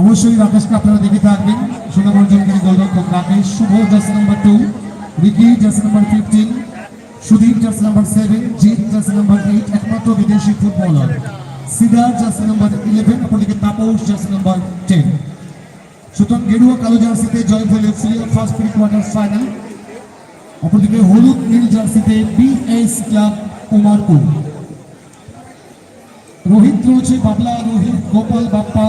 অবশ্যই রাকেশকে আপনারা দেখে থাকবেন। সুনাম অর্জনকারী গোলরক্ষক Rakesh, Shubho jersey number two Ricky jersey number fifteen Sudip jersey number seven Jit jersey number eight একমাত্র বিদেশি footballer. Sidar jersey number eleven অপরদিকে তাপস জার্সি নাম্বার টেন সুতরাং গেরুয়া কালো জার্সিতে জয় হলে ফ্লিয়ার ফার্স্ট প্রি কোয়ার্টার ফাইনাল অপরদিকে হলুদ নীল জার্সিতে বিএস ক্লাব কুমারপুর রোহিত রয়েছে বাবলা, রোহিত, গোপাল, বাপ্পা।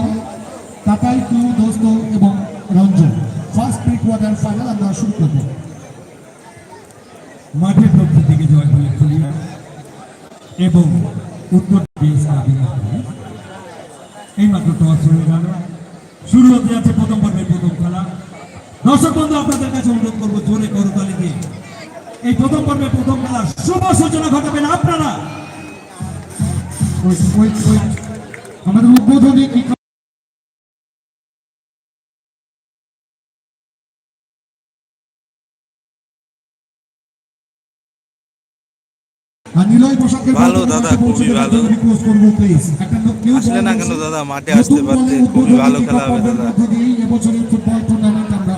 তাতাই টু দোস্ত এবং Ranjan. First pre quarter final আমরা শুরু করব। মাঠের পক্ষ থেকে জয় হলে ফুলিয়া এবং উত্তর দিয়েছে আদিনাথপুর এই মাত্র টস হয়ে গেল। শুরু হতে যাচ্ছে প্রথম পর্বের প্রথম খেলা। দর্শক বন্ধু, আপনাদের কাছে অনুরোধ করব, জোরে করতালি দিয়ে। এই প্রথম পর্বের প্রথম খেলা শুভ সূচনা ঘটাবেন আপনারা। আমাদের উদ্বোধনী ভালো দাদা, খুবই ভালো। আসলে না কেন মাঠে আসতে পারতে খুবই ভালো খেলা হবে দাদা। এবছরের ফুটবল টুর্নামেন্ট আমরা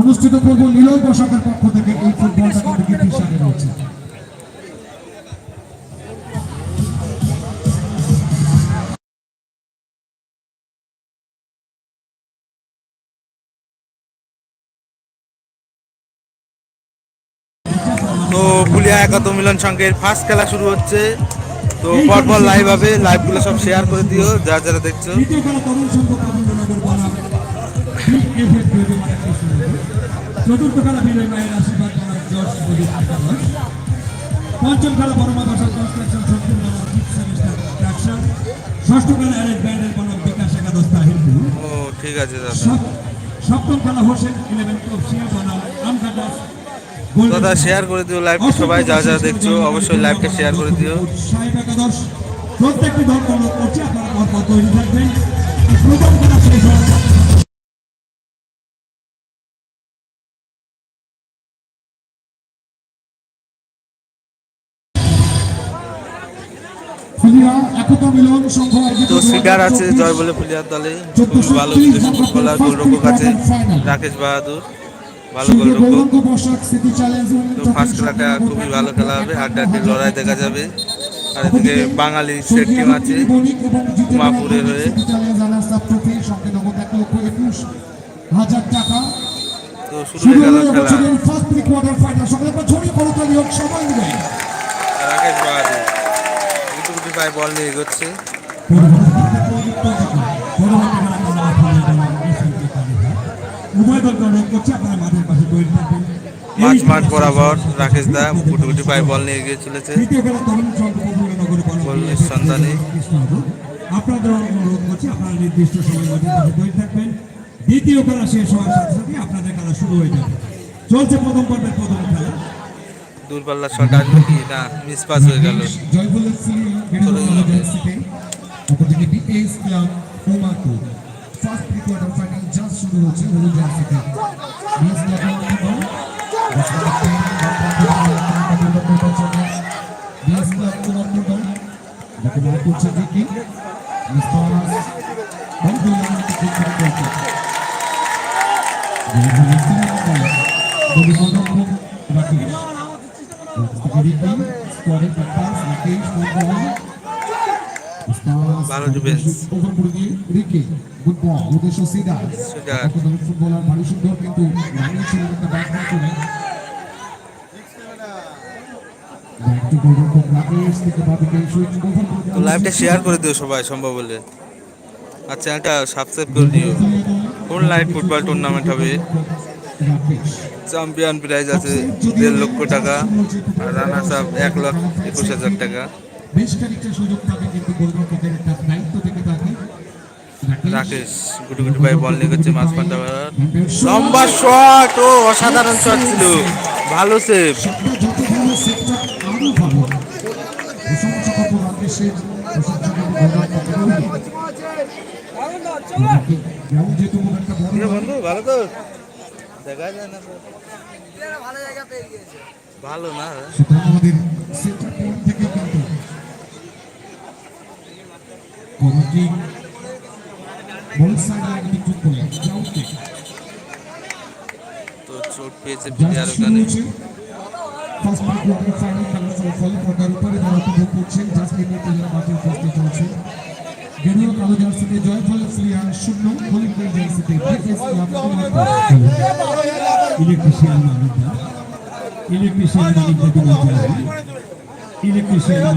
অনুষ্ঠিত করব নিলয় পোশাকের পক্ষ থেকে এই ফুটবলটা কিন্তু হিসাবে রয়েছে একাত্ম মিলন সংঘের ফার্স্ট খেলা শুরু হচ্ছে। তো পরপর লাইভ হবে লাইভগুলো সব শেয়ার করে দিও যারা যারা দেখছ। খেলা তরুণ সংঘ রবীন্দ্রনগর বনাম বিএফএফ বিরোধী মাঠে কৃষ্ণনগর। চতুর্থ খেলা বিনয় মায়ের আশীর্বাদ জর্জ পঞ্চম খেলা বড়মা দশা কনস্ট্রাকশন বনাম ট্রাকশন ষষ্ঠ খেলা ব্যান্ডের বনাম বিকাশ একাদশ তাহিরপুর ও ঠিক আছে সপ্তম খেলা হোসেন ইলেভেন তপসিয়া বনাম আমকাদাস দাদা শেয়ার করে দিও লাইভটা সবাই যা যা দেখছ অবশ্যই লাইভটা শেয়ার করে দিও। প্রত্যেকটি আপনারা তৈরি থাকবেন। প্রথম শেষ তো সিডার আছে জয় বলে পুলিয়ার দলে। খুবই ভালো বিদেশি ফুটবলার গোলরক্ষক আছে রাকেশ বাহাদুর। ভালো চ্যালেঞ্জ তো ফার্স্ট খেলাটা খুবই ভালো খেলা হবে হাড্ডাহাড্ডি লড়াই দেখা যাবে। আর এদিকে বাঙালি সেট টিম আছে উমাপুরের হয়ে। হাজার টাকা। তো শুরু হয়ে গেল খেলা। রাকেশ বাহাদুর গুটি পায়ে বল নিয়ে এগোচ্ছে। উভয় দলকে অনুরোধ করছি আপনারা মাঠের পাশে তৈরি থাকবেন মাঝ মাঠ বরাবর রাকেশ দা গুটি গুটি পায়ে বল নিয়ে এগিয়ে চলেছে। গোল নিঃসন্ধানে। আপনাদের অনুরোধ করছি আপনারা নির্দিষ্ট সময় মাঠের পাশে তৈরি থাকবেন। দ্বিতীয় খেলা শেষ হওয়ার সাথে সাথে আপনাদের খেলা শুরু হয়ে যাবে। চলছে প্রথম পর্বের প্রথম খেলা। দূরপাল্লা শট আসবে কি? না মিস পাস হয়ে গেল। জয়বুল্লাহ সিলি বেড়ে অপরদিকে বিএস ক্লাব ওমাকো ফার্স্ট কোয়ার্টার ফাইনাল শুরু হচ্ছে হলুদ করে করছে রাকেশ ভালো ডিফেন্স। সিডার। ফুটবলার ভারী সুন্দর কিন্তু একটা তো লাইভটা শেয়ার করে দিও সবাই সম্ভব হলে। আর চ্যানেলটা সাবস্ক্রাইব করে দিও। ফুল নাইট ফুটবল টুর্নামেন্ট হবে? চ্যাম্পিয়ন প্রাইজ আছে দেড় লক্ষ টাকা আর রানার্স আপ এক লাখ একুশ হাজার টাকা। বেশ খানিকটা সুযোগ থাকে কিন্তু গোলরক্ষকের একটা দায়িত্ব থেকে থাকে রাকেশ গুটি গুটি পায়ে বল নিয়ে গেছে মাঝ পান্ডা লম্বা শট ও অসাধারণ শট ছিল। ভালো সেভ ভালো বন্ধু তো? দেখা যায় না তো। ভালো না আমাদের সেন্টার পয়েন্ট থেকে কিন্তু কমিটি বল সাইড লাইন কিন্তু করে গ্রাউন্ড কিক তো চোট পেয়েছে প্লেয়ার ওখানে গেরুয়া কালো জার্সিতে জয়ফল ফ্রিয়া শূন্য হলিউড জার্সিতে ইলেকট্রিশিয়ান ইলেকট্রিশিয়ান ইলেকট্রিশিয়ান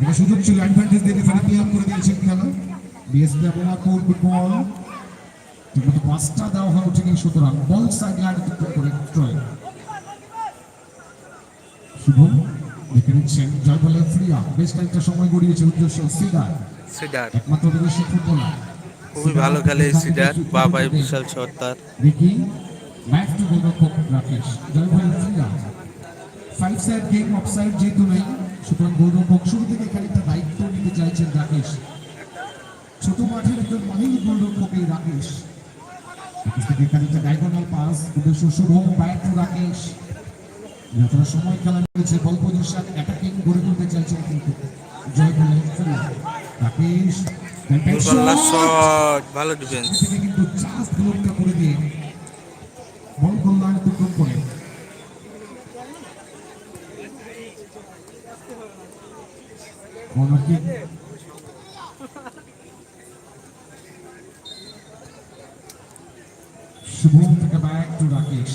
এটা সুযোগ ছিল অ্যাডভান্টেজ দিয়ে রেফারি প্লে করে দিয়েছেন খেলা? BSP Mohammadpur football. ঠিকমতো পাঁচটা দেওয়া হয়ে ওঠেনি সুতরাং বল সাইড লাইন করে ট্রয়। শুভ দেখে নিচ্ছেন জয় ফ্রিয়া বেশ কয়েকটা সময় গড়িয়েছে উদ্দেশ্য সিডার। সিডার। একমাত্র বিদেশি ফুটবলার। খুবই ভালো খেলে সিডার বা পায়ে বিশাল শট তার দেখি ম্যাচ টু গোলরক্ষক রাকেশ। জয় বলে ফ্রিয়া five side game off side যেহেতু নেই সুতরাং গোলরক্ষক শুরু থেকে খানিকটা দায়িত্ব নিতে চাইছেন রাকেশ। ছোট মাঠের একজন মাহিল গোলরক্ষক রাকেশ। থেকে খানিকটা ডায়গোনাল পাস উদ্দেশ্য শুভ ব্যাট রাকেশ। যতটা সময় খেলা রয়েছে বল পজিশন অ্যাটাকিং গড়ে তুলতে চাইছেন কিন্তু জয় বলে রাকেশ ভালো ডিফেন্স কিন্তু জাস্ট গোলটা করে দিয়ে বল লাইন অতিক্রম করে। শুভম থেকে ব্যাক টু রাকেশ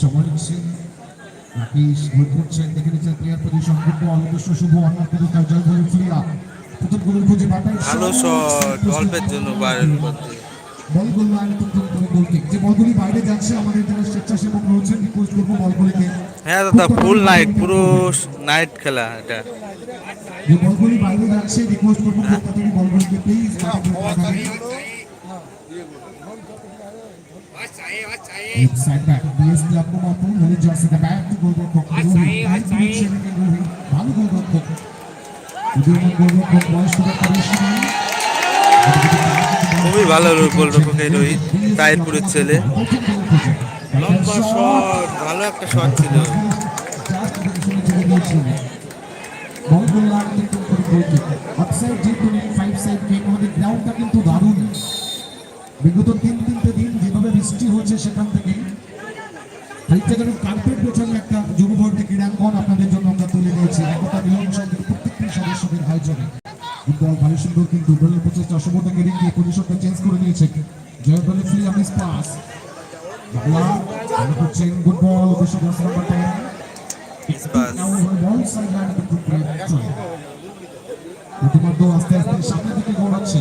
সময় নিচ্ছেন রাকেশ গোল করছেন দেখে নিচ্ছেন প্লেয়ার পজিশন ফুটবল উদ্দেশ্য শুভ অন্য জয় ফ্রিয়া প্রথম গোলের খোঁজে ভালো জন্য বাইরের বলগুলো করে গোল যে বলগুলি বাইরে যাচ্ছে আমাদের যারা স্বেচ্ছাসেবক রয়েছেন রিকোয়েস্ট করব বলগুলিকে। হ্যাঁ দাদা ফুল নাইট পুরো নাইট খেলা এটা। যে বলগুলি বাইরে যাচ্ছে রিকোয়েস্ট করব তাড়াতাড়ি বলগুলিকে প্লিজ রক্ষক বয়স খুব একটা বেশি নয় খুবই ভালো গোলরক্ষক এই রোহিত তাইরপুরের ছেলে। লম্বা শট ভালো একটা শট ছিল। বিগত তিন তিনটে দিন যেভাবে সেখান থেকে একটা আপনাদের জন্য আমরা তুলে সুন্দর কিন্তু প্রচেষ্টা শুভতাকে পজিশনটা চেঞ্জ করে নিয়েছে জয় বলে ফ্রি আমি পাস বাংলা ভালো করছেন গুড বল উদ্দেশ্য দশ number ten pass ball side line কিন্তু প্রতিমধ্যে আস্তে আস্তে সামনের দিকে গড়াচ্ছে।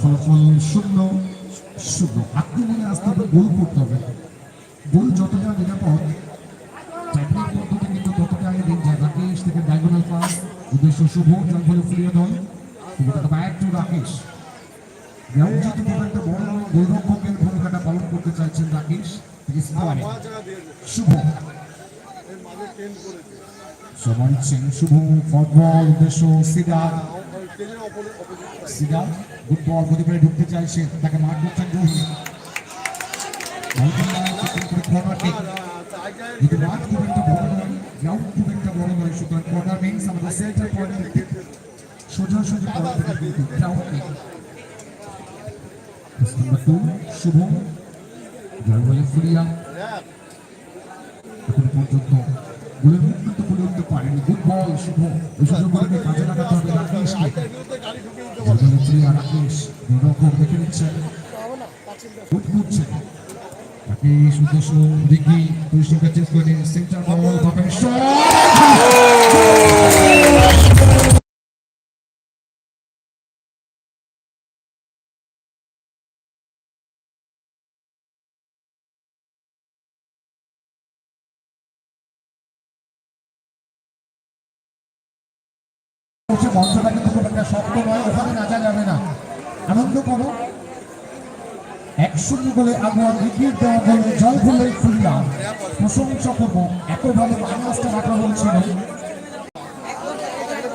ফলাফল শূন্য শূন্য। আক্রমণে আসতে হবে গোল করতে হবে। উদ্দেশ্য শুভ যার ফলে দল শুভ টাকা ব্যাক টু রাকেশ গ্রাউন্ড যেহেতু খুব একটা বড় নয় গোলরক্ষকের ভূমিকাটা পালন করতে চাইছেন রাকেশ শুভ সমান সিং শুভ ফুটবল উদ্দেশ্য সিডার সিডার গুড বল প্রতিবারে ঢুকতে চাইছে তাকে মাঠ করছেন রোহিত মাঠ খুব একটা বড় নয় খুব নয় সুতরাং কর্নার মিন্স আমাদের সেন্টার পয়েন্ট থেকে সোজাসুজি পয়েন্ট থেকে কিন্তু গ্রাউন্ড কিক নাম্বার টু এখন পর্যন্ত গোলের মুখ কিন্তু করে উঠতে পারেনি। Good ball Shubho. এই সুযোগগুলোকে রাকেশ দেখে নিচ্ছেন করছেন রাকেশ উদ্দেশ্য দিকে পরিষ্কার চেঞ্জ করে সেন্টার বল বাপের শট। বসে মঞ্চটা কিন্তু খুব একটা শক্ত নয়, ওখানে নাচা যাবে না। আনন্দ করো। এক শূন্য বলে আগুয়ান উইকেট দেওয়া বলে জল ফুলে ফুললাম প্রশংসা করব এত ভালো রাখা হয়েছিল।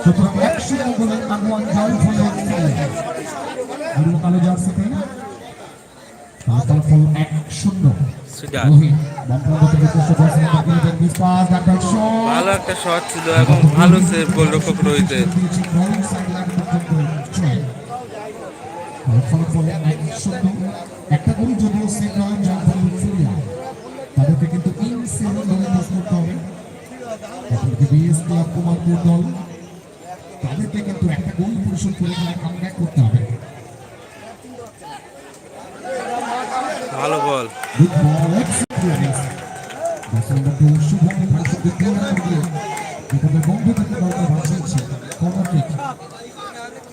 সুতরাং এক শূন্য বলে আগুয়ান জল ফুলে ফুললাম কালো জার্সিতে ফলাফল এক শূন্য ভালো একটা শট ছিল এবং ভালো সেভ গোলরক্ষক রোহিতের একটা গোল যদিও সেভ নয় জানফল ফুরিয়া তাদেরকে কিন্তু ইন সেভেন দলে পাস করতে হবে। অপরদিকে বিএস ক্লাব কুমারপুর দল তাদেরকে কিন্তু একটা গোল পরিশোধ করে কামব্যাক করতে হবে। ভালো বল। Good ball, experience. দশ নম্বর গোল শুভম ভাইসুকে দিয়ে যেখানে বন্ধ থেকে দলকে বাঁচিয়েছে corner kick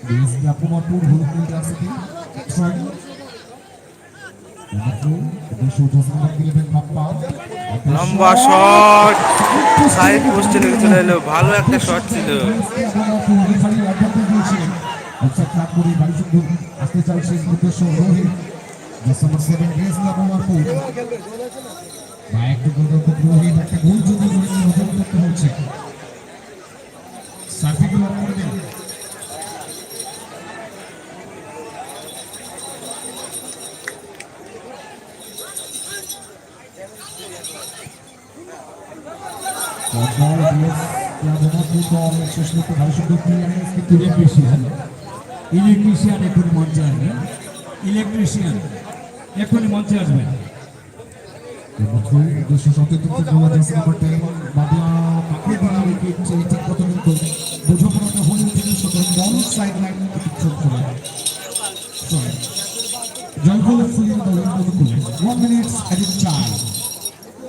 BS club Kumarpur হলুদ জার্সিতে লম্বা শট। সাইড পোস্টে লেগে চলে এলো। ভালো একটা শট ছিল। একটা গোল যদি করতে হচ্ছে সার্ফিকে লক করে দেন বল বিএস সুন্দর ক্লিয়ারেন্স কিন্তু ইলেকট্রিশিয়ান এখনই মঞ্চে আসবে। ইলেকট্রিশিয়ান এখনই মঞ্চে আসবে। দুশো সতেরো গোলা বল সাইড লাইন কিছু করে। জয়ফল ফুলিয়া দলের অনুকূলে ওয়ান মিনিটস অ্যাডিট চার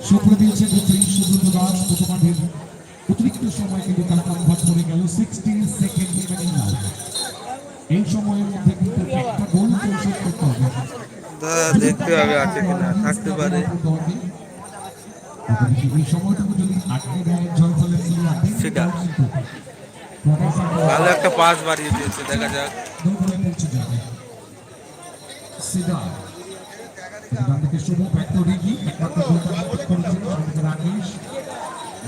শুক্র দিয়েছে রেফারি সুব্রত দাস প্রথমার্ধের অতিরিক্ত সময় কিন্তু তার কনভার্ট করে গেল সিক্সটি সেকেন্ড রিমেনিং নাও এই সময়ের মধ্যে কিন্তু একটা গোল পরিশোধ করতে হবে দেখতে হবে আছে কিনা থাকতে পারে এই সময়টুকু যদি আটকে দেয় জল ফলে সেটা। ভালো একটা পাস বাড়িয়ে দিয়েছে দেখা যাক দৌড়ে পৌঁছে যাবে। সিদা। ডান দিকে শুভ, ব্যাক তো রিকি, একমাত্র গোলটা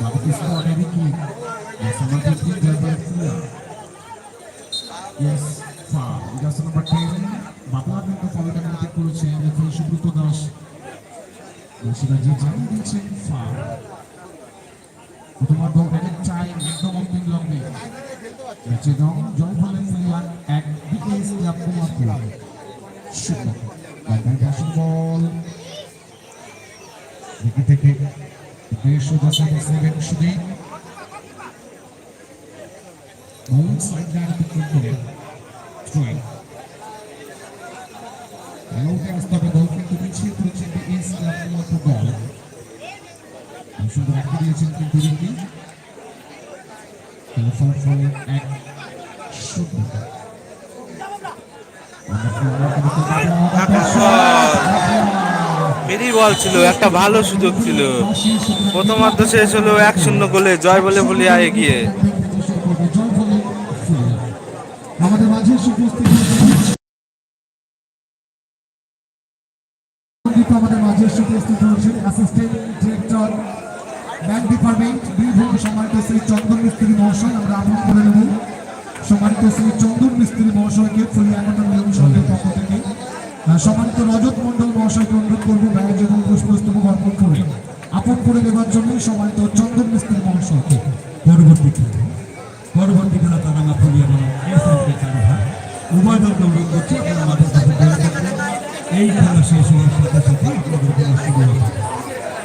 বাঁ দিকে স্কোয়াডে রিকি। Yes, number 15, জয়পাল ফুলিয়া। Yes, foul. Jersey number 10, বাবলা কিন্তু ফলোটা নিশ্চিত করেছেন, referee সুব্রত দাস। সেটা যে জানিয়ে দিয়েছেন ফাউল প্রথমার্ধ অনেক টাইম একদম অন্তিম লগ্নে ম্যাচে রং জয় বলেন ফুলিয়ান এক দিকে ক্লাব কুমারপুর ব্যাসন বল দিকে থেকে বেশ সোজা সাইডে সেভেন সুদীপ মূল সাইড লাইন অতিক্রম করে থ্রোয়িং খেলোয়াড়কে আসতে হবে বিএস ক্লাব কুমারপুর সুন্দর রাখতে দিয়েছেন কিন্তু রিকি খেলা ফলাফল এক শূন্য ফেরি বল ছিল একটা ভালো সুযোগ ছিল প্রথমার্ধ শেষ হলো এক শূন্য গোলে জয় বলে এগিয়ে হয়েছেন অ্যাসিস্ট্যান্ট ডিরেক্টর ব্যাংক ডিপার্টমেন্ট সম্মানিত শ্রী চন্দন মিস্ত্রি আমরা মহাশয়কে নিয়ম সঙ্গের পক্ষ থেকে সম্মানিত রজত মন্ডল মহাশয়কে অনুরোধ করব ব্যাগ এবং পুষ্পস্তবক অর্পণ করে আপন করে দেওয়ার জন্য সম্মানিত চন্দন মিস্ত্রি মহাশয়কে পরবর্তী পরবর্তী খেলা ফুলিয়া বলা এস এম উভয় এই খেলা শেষ হওয়ার সাথে সাথে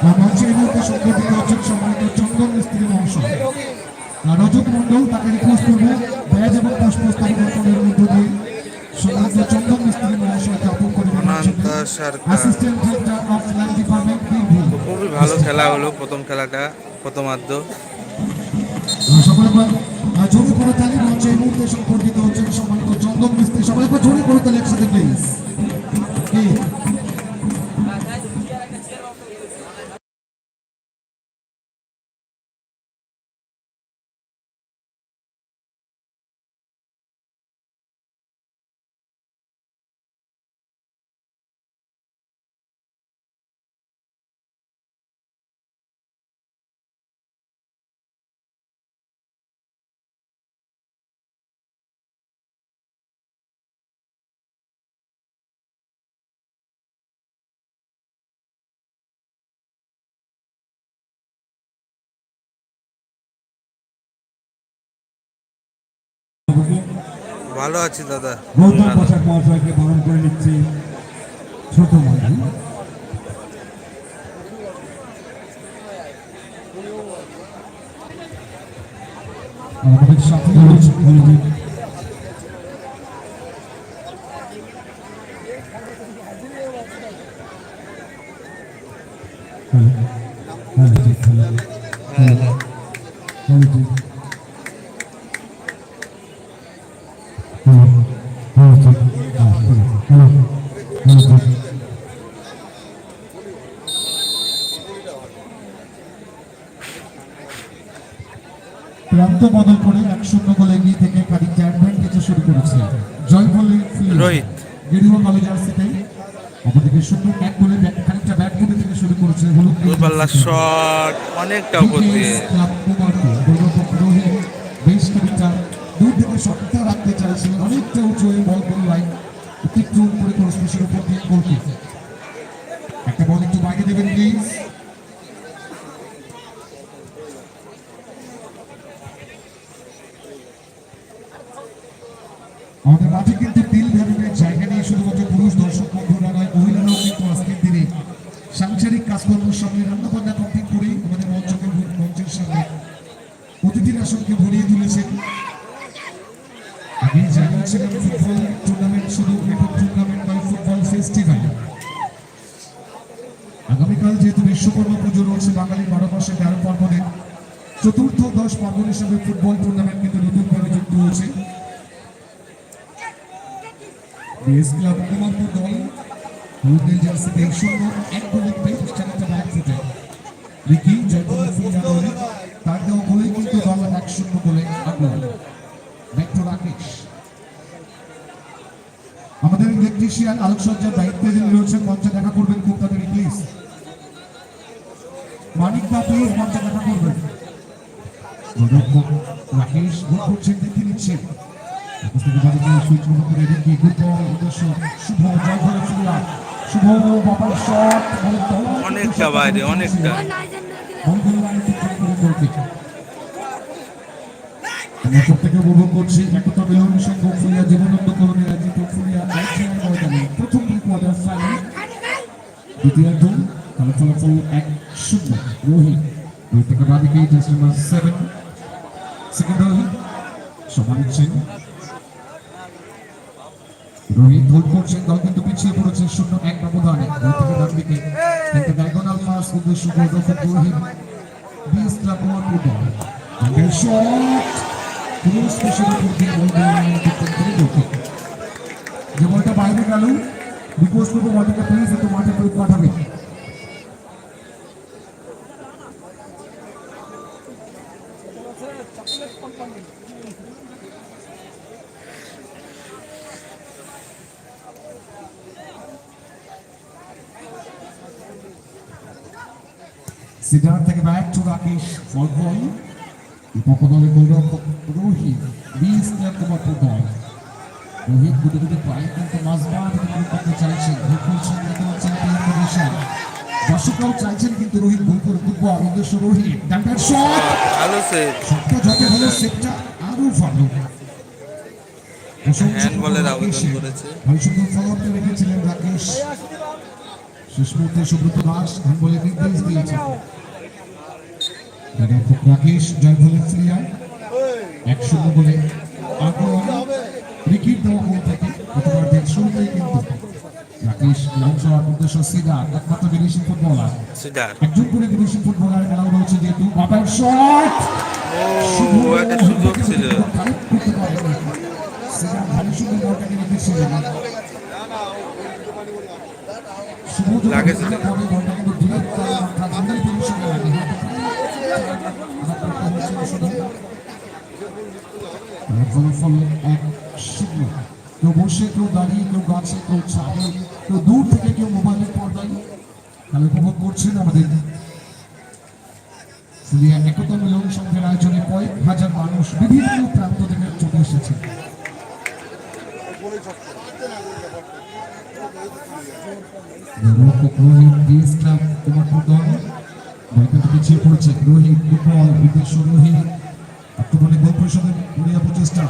আপনাদের সংগঠিত হচ্ছেন সম্মানিত চন্দন মিস্ত্রি মহাশয়। রজত মন্ডল তাকে রিকোয়েস্ট এবং পুষ্পস্তবক অর্পণের সরকার খুবই ভালো খেলা হলো প্রথম খেলাটা প্রথমার্ধ জোরে করে তালি মঞ্চে এই মুহূর্তে সম্পর্কিত হচ্ছে সম্মানিত চন্দন মিস্ত্রি। জোরে করে তালি একসাথে প্লিজ ভালো আছি দাদা। গৌতম পোশাক মহাশয়কে বরণ করে নিচ্ছি। ছোট মন্ডল আমাদের সাথে শুরু করেছে। জয় বলে রোহিত। গেরুয়া কলেজ জার্সিতে অপরদিকে শুধু এক বলে খানিকটা ব্যাট করে থেকে শুরু করেছে হলুদ গোলপাল্লা শট অনেকটা উপর দিয়ে। রোহিত। বেশ খানিকটা দূর থেকে শটটা রাখতে চাইছিলেন অনেকটা উঁচু হয়ে বল কোন লাইন একটু উপরে ক্রসপিসের উপর দিয়ে গোলকে একটা বল একটু বাইরে দেবেন প্লিজ আমাদের মাঠে কিন্তু তিল ধরনের জায়গা নিয়ে শুধুমাত্র পুরুষ দর্শক বন্ধুরা নয় মহিলারাও কিন্তু আজকের দিনে সাংসারিক কাজকর্মের সঙ্গে রান্নাবান্না কমপ্লিট করে আমাদের মঞ্চকে মঞ্চের সামনে অতিথির আসনকে ভরিয়ে তুলেছেন আমি জানিয়েছিলাম ফুটবল টুর্নামেন্ট শুধু এখন টুর্নামেন্ট নয় ফুটবল ফেস্টিভ্যাল আগামীকাল যেহেতু বিশ্বকর্মা পুজো রয়েছে বাঙালি বারো মাসে তেরো পার্বণের চতুর্থ দশ পার্বণ হিসেবে ফুটবল টুর্নামেন্ট কিন্তু নতুনভাবে যুক্ত হয়েছে। আমাদের ইলেকট্রিশিয়ান আলোকসজ্জার দায়িত্বে যিনি রয়েছেন, মঞ্চে দেখা করবেন খুব মানিক মঞ্চে দেখা রাকেশ গোল দেখে নিচ্ছেন শুভ জয় করে ফিরিয়া শুভ বাবার শট অনেকটা বাইরে, অনেকটা। আমরা প্রত্যেকে উপভোগ করছি একতা মিলন সংঘ ফুলিয়া ফলাফল এক শূন্য রোহিত রোহিত থেকে বাদিকে সেভেন সেকেন্ড রোহিত সমান ইচ্ছেন রোহিত গোল করছেন, দল কিন্তু পিছিয়ে পড়েছে, শূন্য এক ব্যবধানে। রোহিত থেকে ডান দিকে কিন্তু ডায়াগোনাল পাস উদ্দেশ্য গোলকিক যে বলটা বাইরে গেল রিকোয়েস্ট করব বলটাকে প্লিজ একটু মাঠে প্রয়োগ পাঠাবে সিদ্ধার্থ থেকে ব্যাক টু রাকেশ ফল বল বিপক্ষ দলের গোলরক্ষক রোহিত বিএস ক্লাব কুমারপুর দল রোহিত গুটি গুটি পায়ে কিন্তু মাঝবার থেকে করতে চাইছেন গোল করছেন দেখতে পাচ্ছেন টিম পজিশন দর্শকরাও চাইছেন কিন্তু রোহিত গোল করে ফুটবল উদ্দেশ্য রোহিত ডান্ডার শট ভালো সেভ শটটা যত হলো সেটটা আরও ভালো হ্যান্ডবলের আবেদন করেছে। ভালো সুন্দর ফলোআপটা রেখেছিলেন রাকেশ। শেষ মুহূর্তে সুব্রত দাস হ্যান্ডবলের নির্দেশ দিয়েছেন। রাক্ষক রাকেশ জয় বলে ফ্রিয়া এক শূন্য বলে আগ্রহ। রিকিট দেওয়া গোল থেকে প্রতিবারের শুরুতেই কিন্তু রাকেশ লঞ্চ হওয়ার উদ্দেশ্য সিদা একমাত্র বিদেশি ফুটবলার। একজন করে বিদেশি ফুটবলার রয়েছে যেহেতু বাবার শট! ছিল লাগেছে তো। কেউ বসে কেউ দাঁড়িয়ে কেউ গাছে কেউ ছাদে কেউ দূর থেকে কেউ মোবাইলের পর্দায় খেলা উপভোগ করছেন আমাদের ফুলিয়া একতা মিলন সংঘের আয়োজনে কয়েক হাজার মানুষ বিভিন্ন প্রান্ত থেকে চলে এসেছে ক্লাব কুমারপুর বলকে পিছিয়ে পড়েছে রোহিত ফুটবল উদ্দেশ্য রোহিত আক্রমণে গোল পরিষদের উড়িয়া প্রচেষ্টা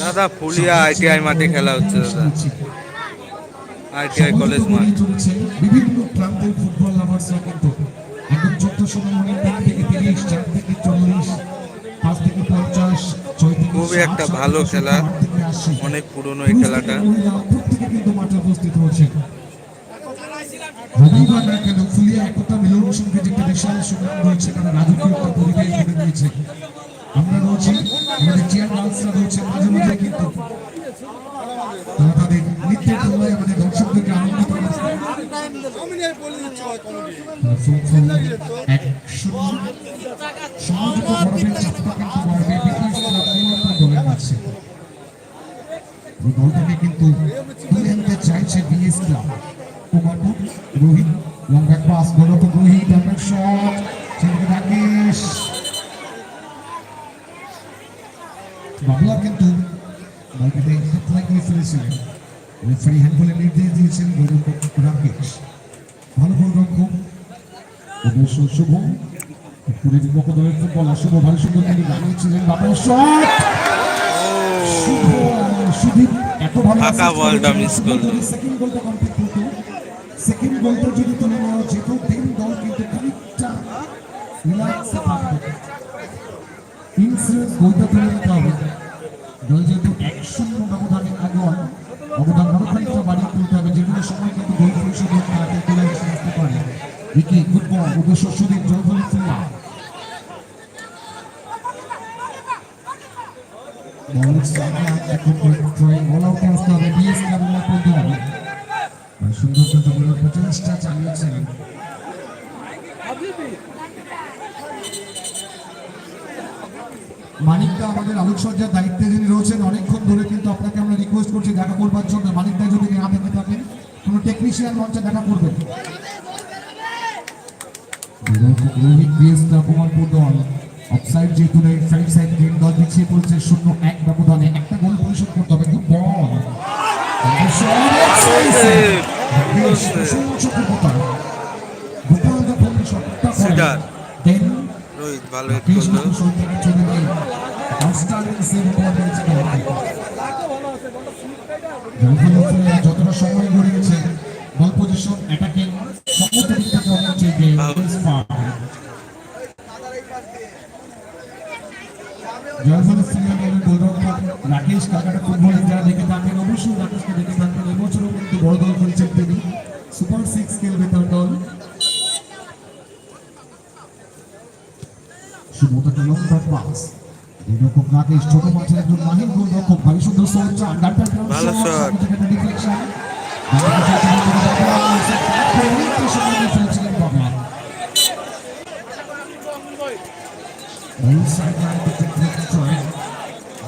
দাদা, ফুলিয়া ITI মাঠে খেলা হচ্ছে দাদা। আইটিআই কলেজ মাঠ চলছে বিভিন্ন প্রান্তের ফুটবল লাভার্সরা কিন্তু এখন ষোলো মিনিট তিন থেকে তিরিশ চার খুবই একটা ভালো খেলা। অনেক পুরনো এই খেলাটা থেকে মহিলা প্রত্যেকে কিন্তু মাঠে উপস্থিত হয়েছে রবিবার না কেন ফুলিয়া একতা মিলন সঙ্গে যে একটা বিশাল সুনাম রয়েছে তারা রাজকীয় একটা পরিবেশ গড়ে দিয়েছে আমরা রয়েছি আমাদের চেয়ার গার্লসরা রয়েছে মাঝে মাঝে কিন্তু তারা তাদের নৃত্যের তুলনায় আমাদের দর্শকদেরকে আনন্দিত করেছে এক শূন্য সমঝোতা চাপটা কিন্তু গর্বে বিকাশ ক্লাব দলের কাছে এই কিন্তু তুলে আনতে চাইছে BS club. Kumarpur Rohit long back pass গোলক রোহিত আপনার শট সেদিকে রাকেশ। বাবলা কিন্তু বলটাকে হাত লাগিয়ে ফেলেছিলেন। রেফারি হ্যান্ডবলের নির্দেশ দিয়েছেন গোলরক্ষক রাকেশ। ভালো গোলরক্ষক অবশ্য শুভ। পুরীর মকদমের ফুটবলার শুভ ভালো সুন্দর তিনি বানিয়েছিলেন বাবার শট শুভ। ফাঁকা বলটা করেছিলেন। করল। সেকেন্ড করতো গোলটা যদি তুলে নেওয়া যেত দেন দল কিন্তু খানিকটা রিল্যাক্সে থাকতো ইনসিডেন্স গোলটা তুলে নিতে হবে। দল যেহেতু এক শূন্য ব্যবধানে আগোয়ান অবদান আরও খানিকটা বাড়িয়ে তুলতে হবে। যে সময় কিন্তু গোল পরিশোধের হাতে তুলে আসতে পারে। উইকি গুড বল উদ্দেশ্য সুদীপ জয়ফলি ফুল্লা বল সামনে এখন ট্রাই বল আউটে আসতে হবে বিএস ক্লাবের করতে হবে সুন্দর কিন্তু বলের প্রচেষ্টা চালিয়েছেন মানিকদা আমাদের আলোকসজ্জার দায়িত্বে যিনি রয়েছেন, অনেকক্ষণ ধরে কিন্তু আপনাকে আমরা রিকোয়েস্ট করছি দেখা করবার জন্য। মানিকদা যদি না দেখে থাকেন, কোনো টেকনিশিয়ান মঞ্চে দেখা করবেন। রোহিত বিএসটা কুমারপুর দল অফসাইড যেহেতু নেই সাইড সাইড গেম দল পিছিয়ে পড়েছে শূন্য এক ব্যবধানে। একটা গোল পরিশোধ করতে হবে গুড বল। রোহিত ভালো যতটা সময় গড়িয়েছে বল পজিশন অ্যাটাকিং সমস্ত দিক থেকে অনেক চেয়ে জলফল ফুলে দলের গোলরক্ষক রাকেশ কাকাটা ফুটবলে যারা দেখে থাকেন অবশ্যই রাকেশকে দেখে থাকবেন এবছরও কিন্তু বড় দল করেছেন তিনি। সুপার সিক্স খেলবে তার দল। শুভতাকে লম্বা পাস। গোলরক্ষক রাকেশ ছোট একজন মাহির গোলরক্ষক ভারী সুন্দর শট চান ভালো shot। Deflection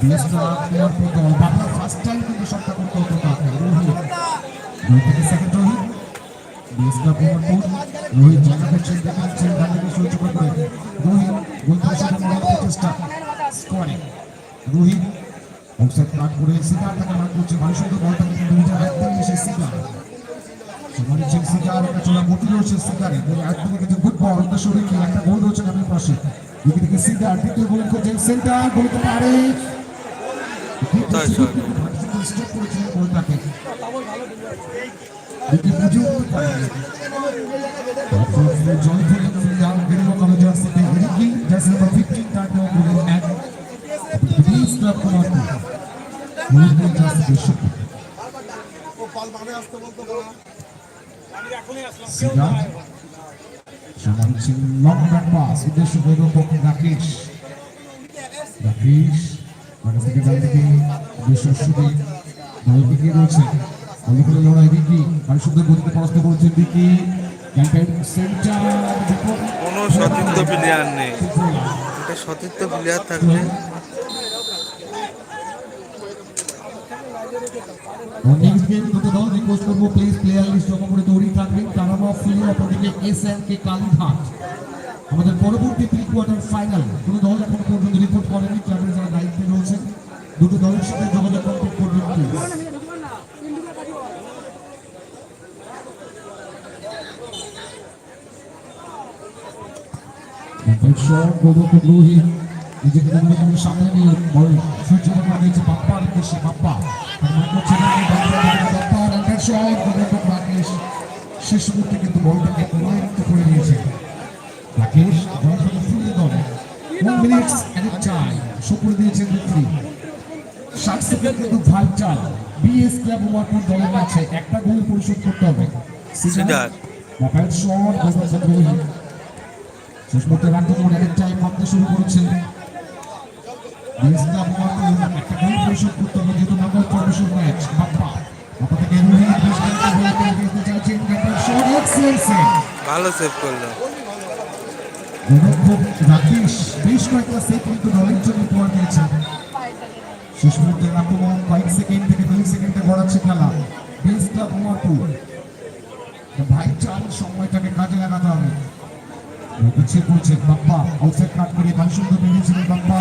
Clear for goal. First time কিন্তু শটটা করতে রোহিত দুই থেকে রোহিত বিএসকা প্রমোটপুর রোহিত রোহিত গোল প্রচেষ্টা স্কোয়ারিং রোহিত অফসাইড কাট করে সিকার তাকে মার করছে ভালো সুন্দর বলটা কিন্তু দিয়ে এসে সিকার একটা চোরা গতি রয়েছে সিকারে থেকে কিন্তু গুড বল উদ্দেশ্য রেখে একটা গোল রয়েছে নামের পাশে দিকে থেকে সিকার দ্বিতীয় গোল করছেন সেন্টার বলতে পারে তাই shot। স্টপ করেছিলেন গোলটাকে দিকে বুঝে উঠতে পারেনি জয়ফুল ফিরিয়াল গেরিমো কলেজ জার্সিতে রিকি জার্সি নাম্বার 15 তার নাম বলে এক প্লিজ ক্লাব কুমারপুর মুরগি জার্সি দর্শক সিগা সমালোচন লং ব্যাক পাস উদ্দেশ্য গোলরক্ষক রাকেশ রাকেশ বাগান থেকে ডান দিকে উদ্দেশ্য সুদীপ দল এগিয়ে রয়েছে লড়াই রিকি আর সুন্দর গতিতে পরাস্ত করেছেন রিকি ক্যাম্পেন সেন্টার কোনো সতীর্থ প্লেয়ার নেই। সতীর্থ প্লেয়ার থাকলে নেক্সট গেম দুটো দল রিকোয়েস্ট করব। প্লিজ প্লেয়ার লিস্ট করে তৈরি থাকবেন তারামা ফুলিয়া অপরদিকে এস এম কে কালীঘাট। আমাদের পরবর্তী প্রি কোয়ার্টার ফাইনাল কোনো দল এখনও পর্যন্ত রিপোর্ট করেনি ক্লাবের যারা দায়িত্বে রয়েছেন দুটো দলের সাথে যোগাযোগ কমপ্লিট করবেন প্লিজ সামনে নিয়ে বল বাপ্পা। করছে বাপ্পা বাপ্পা রাকেশ শেষ মুহূর্তে কিন্তু বলটাকে অনায়ত্ত করে দিয়েছে রাকেশ জনসংখ্যা ফুলে দলে one minutes at time show করে দিয়েছেন রেফারি ষাট কিন্তু ভাগ চাল। বিএস ক্লাব উমারপুর দলের কাছে একটা গোল পরিশোধ করতে হবে। শট গোলরক্ষক শেষ মুহূর্তে টাইম মারতে শুরু করেছে। বিএস ক্লাব উমারপুর একটা গোল পরিশোধ করতে হবে যেহেতু নগর পরমেশ্বর ম্যাচ বাপ্পা। বাপ্পা থেকে রোহিত বেশ খানিকটা বল করে দিতে চাইছেন বাপ্পার শট এক্সেলেন্ট সেভ ভালো সেভ করল। গোলরক্ষক রাকেশ বেশ কয়েকটা সেভ কিন্তু দলের জন্য উপহার দিয়েছেন মুহূর্তে আক্রমণ কয়েক সেকেন্ড থেকে দুই সেকেন্ডে গড়াচ্ছে খেলা বেস ক্লাব ভাই চাল সময়টাকে কাজে লাগাতে হবে পিছিয়ে পড়ছে বাপ্পা আউটসাইড কাট করে ভাই সুন্দর বেরিয়েছিলেন বাপ্পা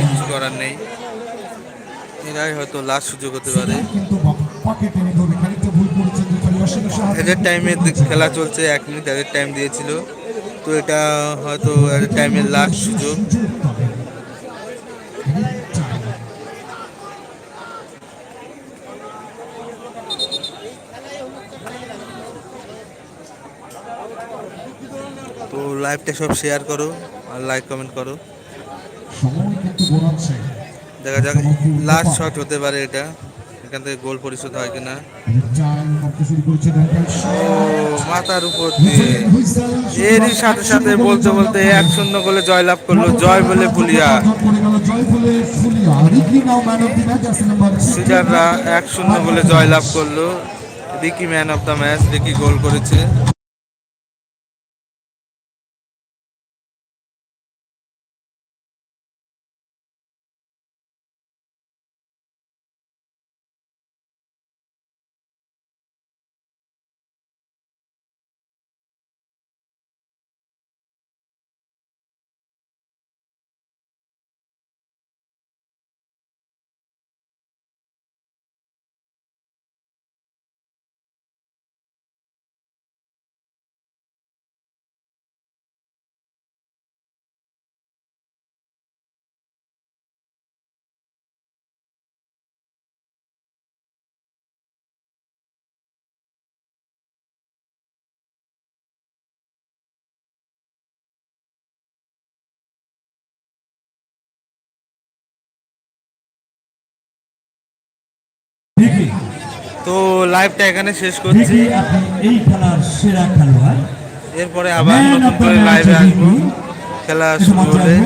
কিছু করার নেই এরাই হয়তো লাস্ট সুযোগ হতে পারে কিন্তু বাপ্পাকে টেনে ধরে খানিকটা ভুল সাহায্যে এদের টাইমে খেলা চলছে, এক মিনিট এদের টাইম দিয়েছিল তো এটা হয়তো এদের টাইমের লাস্ট সুযোগ। তো লাইভটা সব শেয়ার করো আর লাইক কমেন্ট করো। দেখা যাক লাস্ট শট হতে পারে এটা। এখান থেকে গোল পরিশোধ হয় কিনা? মাথার উপর দিয়ে। এরই সাথে সাথে বলতে বলতে এক শূন্য গোলে জয়লাভ করল জয় বলে নাম্বার সিডাররা এক শূন্য গোলে জয়লাভ করল। Ricky man of the match, Ricky goal করেছে। তো লাইভটা এখানে শেষ করছি। এই খেলার সেরা খেলোয়াড়। এরপরে আবার নতুন করে লাইভে আসব। খেলা শুরু হলে।